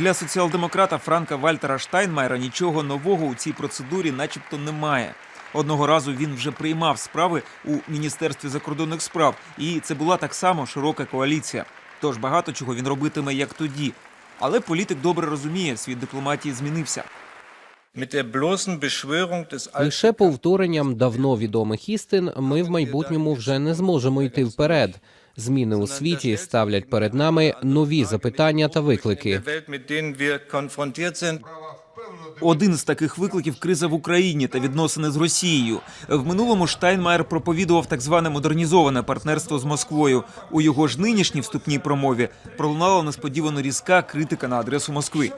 Для соціал-демократа Франка Вальтера Штайнмайера нічого нового у цій процедурі, начебто, немає. Одного разу він вже приймав справи у міністерстві закордонних справ, і це була так само широка коаліція. Тож багато чого він робитиме як тоді. Але політик добре розуміє, світ дипломатії змінився. Лише повторенням давно відомих істин ми в майбутньому вже не зможемо йти вперед. Зміни у світі ставлять перед нами нові запитання та виклики. Один з таких викликів криза в Україні та відносини з Росією. В минулому Штайнмаєр проповідував так зване модернізоване партнерство з Москвою. У його ж нинішній вступній промові пролунала несподівано різка критика на адресу Москви.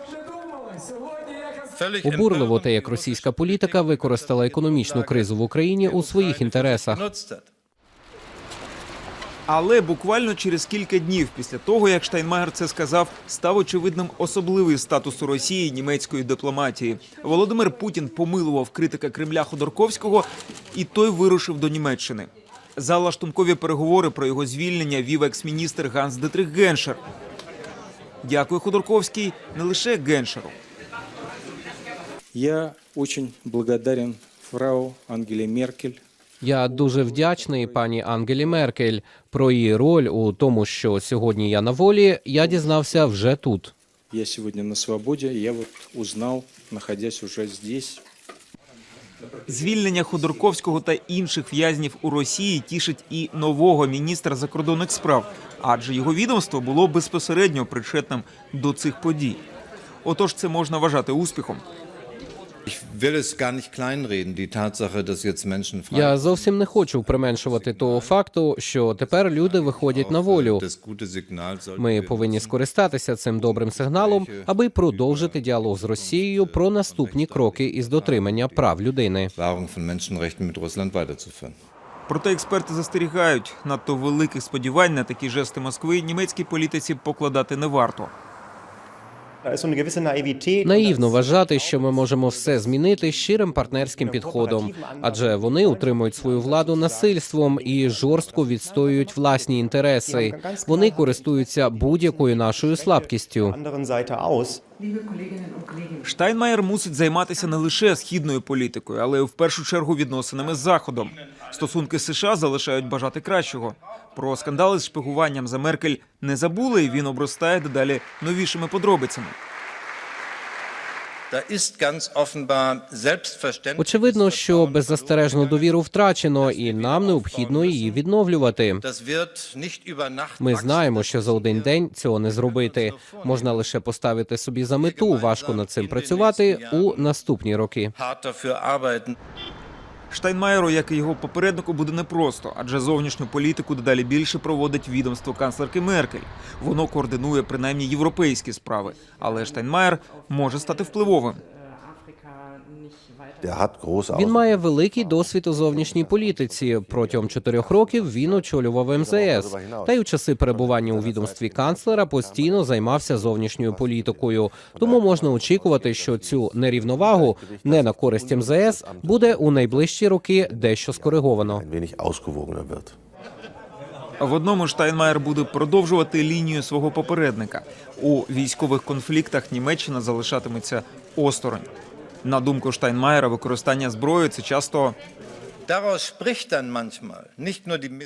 Обурливо те, як російська політика використала економічну кризу в Україні у своїх інтересах. Але буквально через кілька днів після того, як Штайнмаєр це сказав, став очевидним особливий статус у Росії німецької дипломатії. Володимир Путін помилував критика Кремля Ходорковського, і той вирушив до Німеччини. За лаштункові переговори про його звільнення вів екс-міністр Ганс Детрих Геншер. Дякую, Ходорковський, не лише Геншеру. Я очень благодарен фрау Ангеле Меркель Я дуже вдячний пані Ангелі Меркель про її роль у тому, що сьогодні я на волі. Я дізнався вже тут. Я сегодня на свободе, и я вот узнал, находясь уже здесь, Звільнення Ходорковського та інших в'язнів у Росії тішить і нового міністра закордонних справ, адже його відомство було безпосередньо причетним до цих подій. Отож, це можна вважати успіхом. Я зовсім не хочу применшувати того факту, що тепер люди виходять на волю. Gute Ми повинні скористатися цим добрим сигналом, аби продовжити діалог з Росією про наступні кроки із дотримання прав людини. Проте експерти застерігають, надто великих сподівань на такі жести Москви німецькій політиці покладати не варто. Наївно вважати, що ми можемо все змінити щирим партнерським підходом, адже вони утримують свою владу насильством і жорстко відстоюють власні інтереси. Вони користуються будь-якою нашою слабкістю. Штайнмаєр мусить займатися не лише східною політикою, але й в першу чергу відносинами з Заходом. Стосунки США залишають бажати кращого. Про скандали з шпигуванням за Меркель не забули, і він обростає дедалі новішими подробицями. Очевидно, що беззастережну довіру втрачено, і нам необхідно її відновлювати. Ми знаємо, що за один день цього не зробити. Можна лише поставити собі за мету важко над цим працювати у наступні роки. Штайнмаєру, як і його попереднику, буде непросто, адже зовнішню політику дедалі більше проводить відомство канцлерки Меркель. Воно координує принаймні європейські справи. Але Штайнмаєр може стати впливовим. Він має великий досвід у зовнішній політиці. Протягом чотирьох років він очолював МЗС. Та й у часи перебування у відомстві канцлера постійно займався зовнішньою політикою. Тому можна очікувати, що цю нерівновагу не на користь МЗС буде у найближчі роки дещо скориговано. В одному Штайнмаєр буде продовжувати лінію свого попередника. У військових конфліктах Німеччина залишатиметься осторонь. На думку Штайнмаєра, використання зброї це часто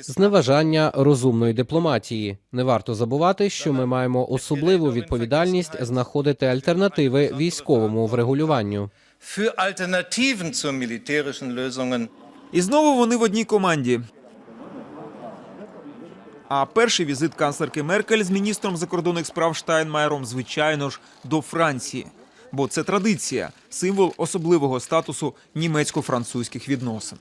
Зневажання розумної дипломатії. Не варто забувати, що ми маємо особливу відповідальність знаходити альтернативи військовому врегулюванню. І знову вони в одній команді. А перший візит канцлерки Меркель з міністром закордонних справ Штайнмаєром, звичайно ж, до Франції. Бо це традиція, символ особливого статусу німецько-французьких відносин.